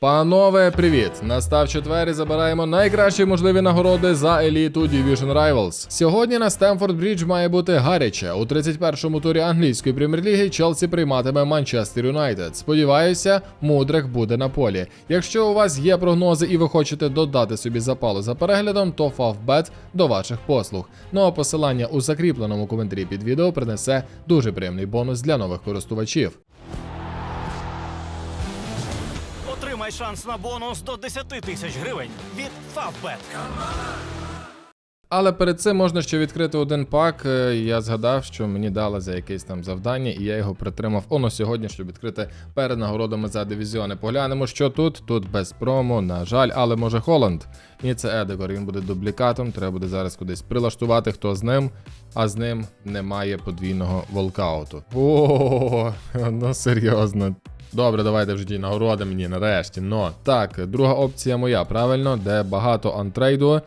Панове, привіт! Настав четвер і забираємо найкращі можливі нагороди за еліту Division Rivals. Сьогодні на Стемфорд Брідж має бути гаряче. У 31-му турі англійської прем'єр-ліги Челсі прийматиме Манчестер Юнайтед. Сподіваюся, мудрик буде на полі. Якщо у вас є прогнози і ви хочете додати собі запалу за переглядом, то Favbet до ваших послуг. Ну а посилання у закріпленому коментарі під відео принесе дуже приємний бонус для нових користувачів. Отримай шанс на бонус до 10 тисяч гривень від Favbet. Але перед цим можна ще відкрити один пак. Е, Я згадав, що мені дали за якесь там завдання, і я його притримав оно сьогодні, щоб відкрити перед нагородами за дивізіони. Поглянемо, що тут. Тут без промо, на жаль, але може Холланд. Ні, це Едегор. Він буде дублікатом. Треба буде зараз кудись прилаштувати, хто з ним. А з ним немає подвійного волкауту. О, ну серйозно. Добре, давайте вже ті нагороди мені нарешті. Но так, друга опція моя, правильно, де багато антрейду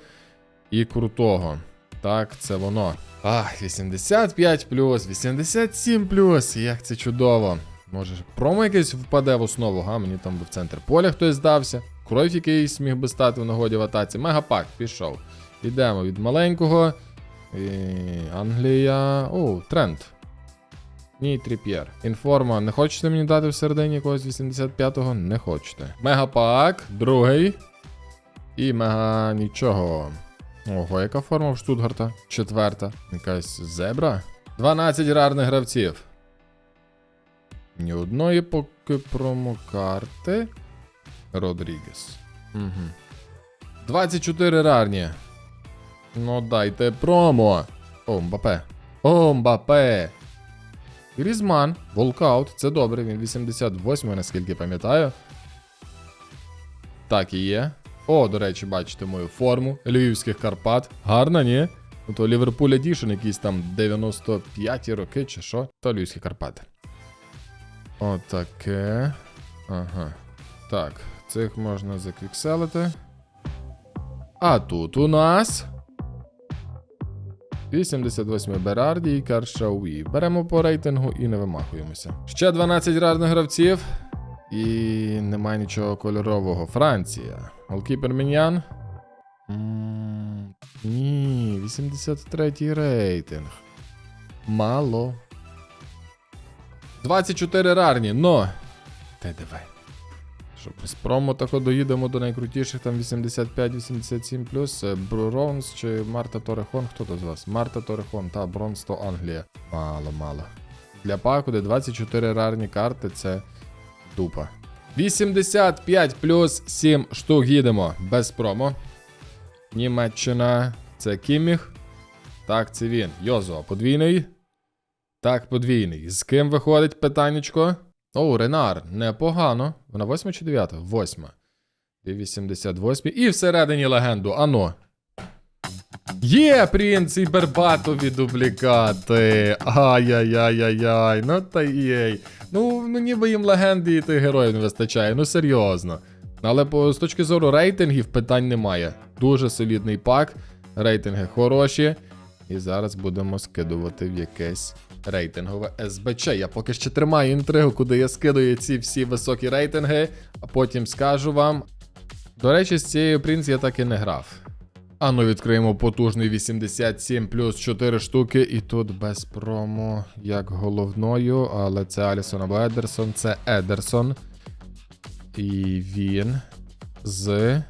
і крутого. Так, це воно. Ах, 85 87 Як це чудово. Може, промо якесь впаде в основу, га? Мені там в центр поля хтось здався. Кройф якийсь міг би стати в нагоді в атаці. Мегапак пішов. Йдемо від маленького. І... Англія. О, тренд. Ні, Тріп'єр. Інформа, не хочете мені дати всередині якогось 85-го? Не хочете. Мегапак, другий. І мега нічого. Ого, яка форма в Штутгарта? Четверта. Якась зебра. 12 рарних гравців. Ні одної поки промокарти. Родрігес. Угу. 24 рарні. Ну дайте промо. О, Мбапе. О, Мбапе. Грізман. Волкаут. Це добре. Він 88, наскільки пам'ятаю. Так і є. О, до речі, бачите мою форму Львівських Карпат. Гарна, ні? Ну то Ліверпуль Едішн, якісь там 95 роки чи що, то Львівські Карпати. Отаке. Ага. Так, цих можна заквікселити. А тут у нас. 88 Берарді і Каршауї. Беремо по рейтингу і не вимахуємося. Ще 12 рарних гравців. І немає нічого кольорового. Франція. Голкіпер Міньян. Ні, 83 рейтинг. Мало. 24 рарні, но. Та Щоб без промо тако доїдемо до найкрутіших там 85-87 плюс. Е, Бронз чи Марта Торехон. Хто то з вас? Марта Торехон, та бронз то Англія. Мало, мало. Для паку, де 24 рарні карти, це дупа. 85 плюс 7 штук їдемо без промо. Німеччина. Це Кімміх. Так, це він. Йозо, подвійний. Так, подвійний. З ким виходить питаннячко? О, Ренар. Непогано. Вона 8 чи 9? 8. І 88. І всередині легенду. Ано. Є, принц і Бербатові дублікати. Ай-яй-яй-яй-яй. Ну та єй. Ну, ну ніби їм легенди і тих героїв не вистачає, ну серйозно. Але по, з точки зору рейтингів питань немає. Дуже солідний пак, рейтинги хороші. І зараз будемо скидувати в якесь рейтингове СБЧ. Я поки ще тримаю інтригу, куди я скидаю ці всі високі рейтинги, а потім скажу вам. До речі, з цією принц я так і не грав. А ну відкриємо потужний 87 плюс 4 штуки, і тут без промо, як головною, але це Алісон або Едерсон, це Едерсон. І він з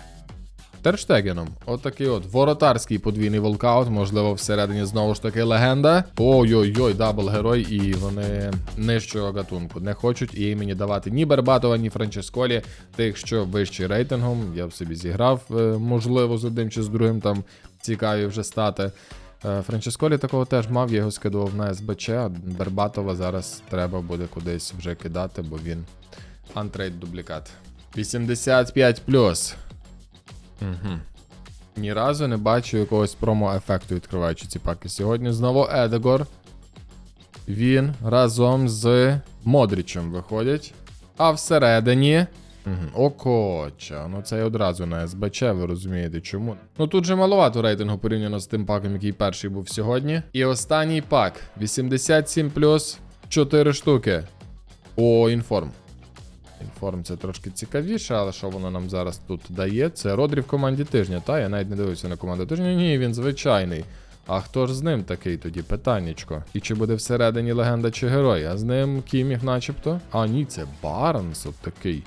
Терштегеном. Отакий от воротарський подвійний волкаут, можливо, всередині знову ж таки легенда. Ой-ой-ой, дабл герой, і вони нижчого гатунку не хочуть і мені давати ні Бербатова, ні Франческолі, тих, що вищі рейтингом. Я б собі зіграв, е, можливо, з одним чи з другим там цікаві вже стати. Е, Франческолі такого теж мав, я його скидував на СБЧ, а Бербатова зараз треба буде кудись вже кидати, бо він антрейд дублікат. 85 плюс. Угу. Ні разу не бачу якогось промо-ефекту, відкриваючи ці паки. Сьогодні знову Едегор. Він разом з Модрічем виходять. А всередині. Угу. Окоча. Ну це й одразу на СБЧ, ви розумієте чому. Ну тут же маловато рейтингу порівняно з тим паком, який перший був сьогодні. І останній пак. 87 плюс 4 штуки. О, інформ. Інформ це трошки цікавіше, але що воно нам зараз тут дає? Це Родрі в команді тижня, та? Я навіть не дивився на команду тижня. Ні, він звичайний. А хто ж з ним такий тоді? Питаннячко. І чи буде всередині легенда чи герой? А з ним Кіміх начебто? А ні, це Барнс от такий.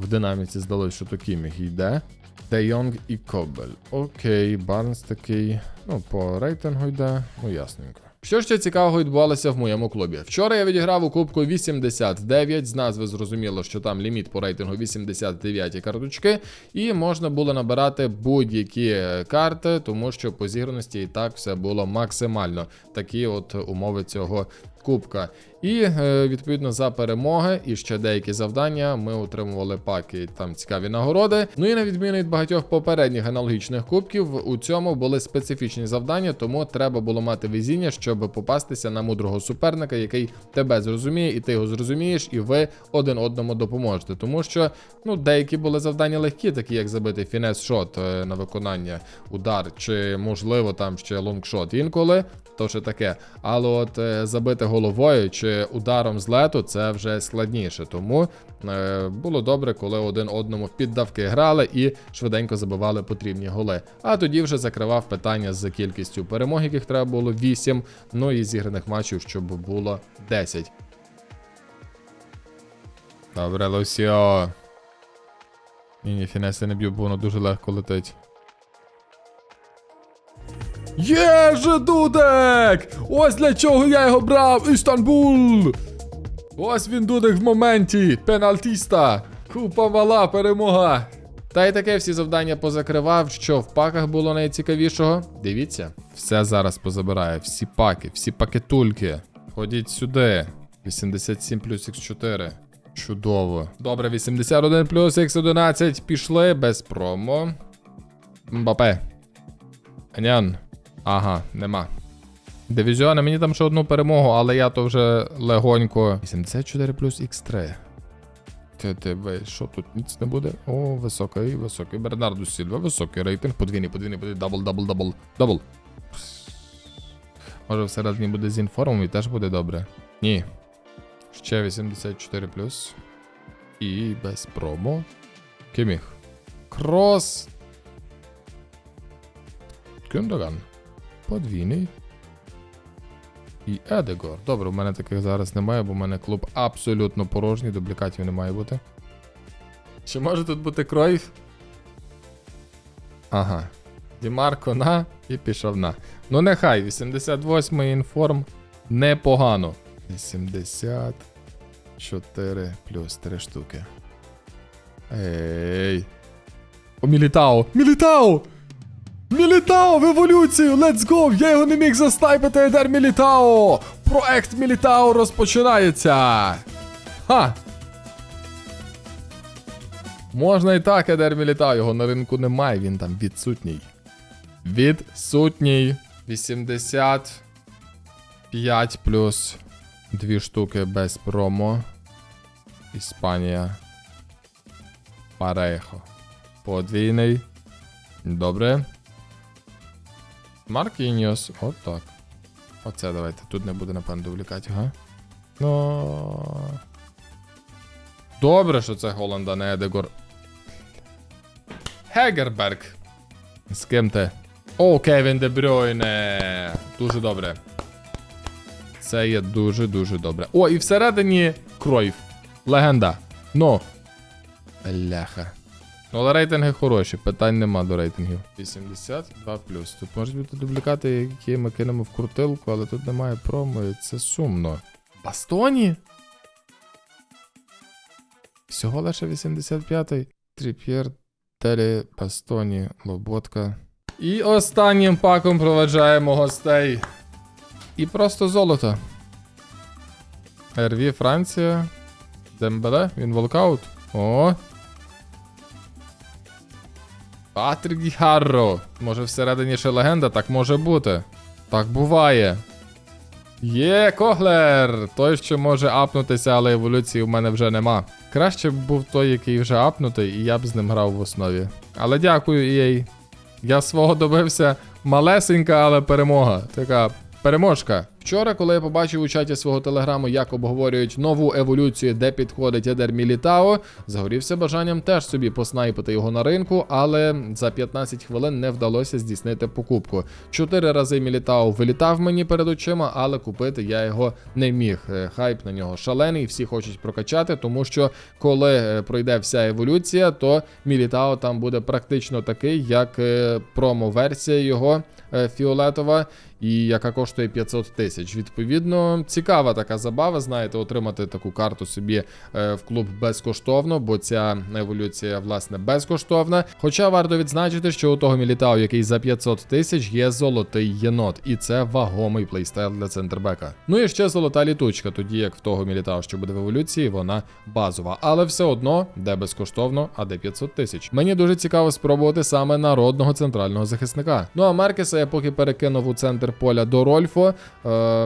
В динаміці здалося, що то Кіміх йде. Де Йонг і Кобель. Окей, Барнс такий. Ну, по рейтингу йде. Ну, ясненько. Що ще цікавого відбувалося в моєму клубі? Вчора я відіграв у кубку 89. З назви зрозуміло, що там ліміт по рейтингу 89 карточки, і можна було набирати будь-які е, карти, тому що по зіграності і так все було максимально. Такі от умови цього кубка. І е, відповідно за перемоги і ще деякі завдання ми отримували паки, там цікаві нагороди. Ну і на відміну від багатьох попередніх аналогічних кубків, у цьому були специфічні завдання, тому треба було мати везіння, щоб попастися на мудрого суперника, який тебе зрозуміє, і ти його зрозумієш, і ви один одному допоможете. Тому що ну деякі були завдання легкі, такі як забити фінес-шот е, на виконання, удар, чи можливо там ще лонгшот. Інколи то ще таке. Але от е, забити головою чи ударом з лету це вже складніше. Тому е, було добре, коли один одному піддавки грали і швиденько забивали потрібні голи. А тоді вже закривав питання з кількістю перемог, яких треба було 8, ну і зіграних матчів, щоб було 10. Добре, Лусіо. Ні, ні, фінеси не б'ю, бо воно дуже легко летить. Є же дудек! Ось для чого я його брав! Істанбул! Ось він дудек в моменті! Пенальтіста! Купа мала перемога! Та й таке всі завдання позакривав, що в паках було найцікавішого. Дивіться, все зараз позабирає, всі паки, всі пакетульки. Ходіть сюди. 87 плюс Х4. Чудово. Добре, 81 плюс Х11. Пішли без промо. Мбапе. Анян. Ага, нема. Дивізіони, мені там ще одну перемогу, але я то вже легонько. 84 плюс Х3. Ти диви, що тут ніц не буде? О, високий, високий. Бернарду Сільва, високий рейтинг. Подвійний, подвійний, подвійний. Дабл, дабл, дабл. Дабл. Може всередині буде з інформом і теж буде добре. Ні. Ще 84 плюс. І без промо. Киміх. Крос. Кюндоган. Подвійний. І Едегор. Добре, у мене таких зараз немає, бо в мене клуб абсолютно порожній, дублікатів не має бути. Чи може тут бути Кройф? Ага. Дімарко на і пішов на. Ну нехай, 88-й інформ непогано. 84 плюс 3 штуки. Ей. О, Мілітао! Мілітао! Мілітао в еволюцію! Let's go! Я його не міг заснайпити, Едер Мілітао! Проект Мілітао розпочинається! Ха! Можна і так, Едер Мілітао, його на ринку немає, він там відсутній. Відсутній. 85 плюс 2 штуки без промо. Іспанія. Парехо. Подвійний. Добре. Маркініос. От так. Оце давайте. Тут не буде, напевно, дублікатів, га? Ну. Добре, що це Голланд, а не Едегор. Хегерберг. З ким ти? О, Кевін Де Брюйне. Дуже добре. Це є дуже-дуже добре. О, і всередині Кройф. Легенда. Ну. Бляха. Ну, але рейтинги хороші, питань нема до рейтингів. 82 плюс. Тут можуть бути дублікати, які ми кинемо в крутилку, але тут немає промо, і це сумно. Бастоні? Всього лише 85-й. Тріп'єр, Телі, Бастоні, Лоботка. І останнім паком проведжаємо гостей. І просто золото. РВ Франція. Дембеле, він волкаут. О, Патрік Гарро. Може всередині ще легенда, так може бути. Так буває. Є Коглер! Той, що може апнутися, але еволюції в мене вже нема. Краще б був той, який вже апнутий, і я б з ним грав в основі. Але дякую, EA. Я свого добився малесенька, але перемога. Така переможка. Вчора, коли я побачив у чаті свого телеграму, як обговорюють нову еволюцію, де підходить Едер Мілітао, загорівся бажанням теж собі поснайпити його на ринку, але за 15 хвилин не вдалося здійснити покупку. Чотири рази Мілітао вилітав мені перед очима, але купити я його не міг. Е, Хайп на нього шалений, всі хочуть прокачати, тому що коли е, пройде вся еволюція, то Мілітао там буде практично такий, як е, промо-версія його фіолетова, і яка коштує 500 тисяч. Відповідно, цікава така забава, знаєте, отримати таку карту собі е, в клуб безкоштовно, бо ця еволюція, власне, безкоштовна. Хоча варто відзначити, що у того Мілітао, який за 500 тисяч, є золотий єнот, і це вагомий плейстайл для центрбека. Ну і ще золота літучка, тоді як в того Мілітао, що буде в еволюції, вона базова. Але все одно, де безкоштовно, а де 500 тисяч. Мені дуже цікаво спробувати саме народного центрального захисника. Ну а Маркеса я поки перекинув у центр поля до Рольфо.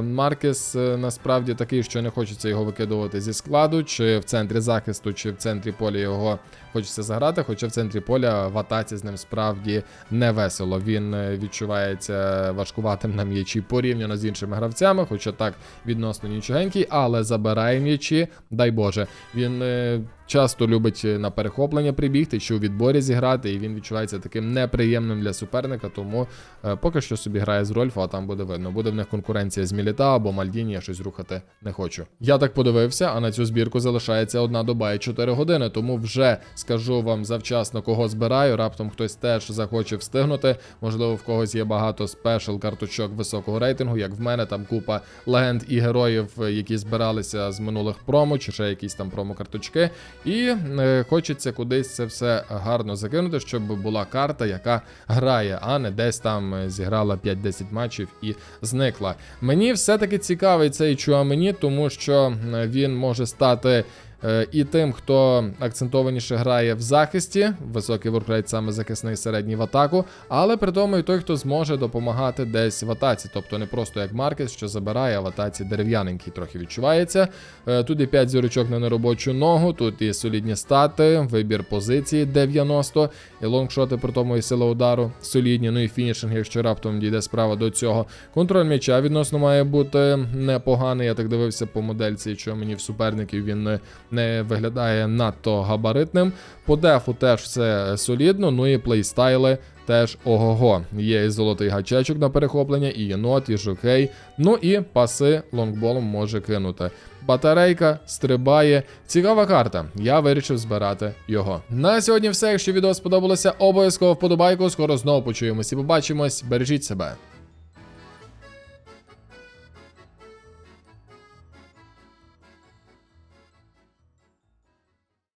Маркес е, насправді такий, що не хочеться його викидувати зі складу, чи в центрі захисту, чи в центрі поля його хочеться заграти. Хоча в центрі поля в атаці з ним справді не весело. Він е, відчувається важкуватим на м'ячі порівняно з іншими гравцями, хоча так відносно нічогенький, але забирає м'ячі, дай Боже. Він е, часто любить на перехоплення прибігти чи у відборі зіграти, і він відчувається таким неприємним для суперника. Тому е, поки що собі грає з Рольфо, а там буде видно. Буде в них конкуренція з Міліта або Мальдіні, я щось рухати не хочу. Я так подивився, а на цю збірку залишається одна доба і 4 години. Тому вже скажу вам завчасно, кого збираю. Раптом хтось теж захоче встигнути. Можливо, в когось є багато спешл карточок високого рейтингу, як в мене там купа легенд і героїв, е, які збиралися з минулих промо, чи ще якісь там промо-карточки. І е, хочеться кудись це все гарно закинути, щоб була карта, яка грає, а не десь там е, зіграла 5-10 матчів і зникла. Мені все-таки цікавий цей Чуамені, тому що він може стати. Е, І тим, хто акцентованіше грає в захисті, високий воркрейт саме захисний середній в атаку, але при тому і той, хто зможе допомагати десь в атаці, тобто не просто як Маркес, що забирає, а в атаці дерев'яненький трохи відчувається. Е, Тут і 5 зірочок на неробочу ногу, тут і солідні стати, вибір позиції 90, і лонгшоти, при тому і сила удару солідні, ну і фінішинг, якщо раптом дійде справа до цього. Контроль м'яча відносно має бути непоганий. Я так дивився по модельці, що мені в суперників він не, не виглядає надто габаритним. По дефу теж все солідно, ну і плейстайли. Теж ого-го. Є і золотий гачечок на перехоплення, і єнот, і жокей. Ну і паси лонгболом може кинути. Батарейка стрибає. Цікава карта. Я вирішив збирати його. На сьогодні все. Якщо відео сподобалося, обов'язково вподобайку. Скоро знову почуємось і побачимось. Бережіть себе.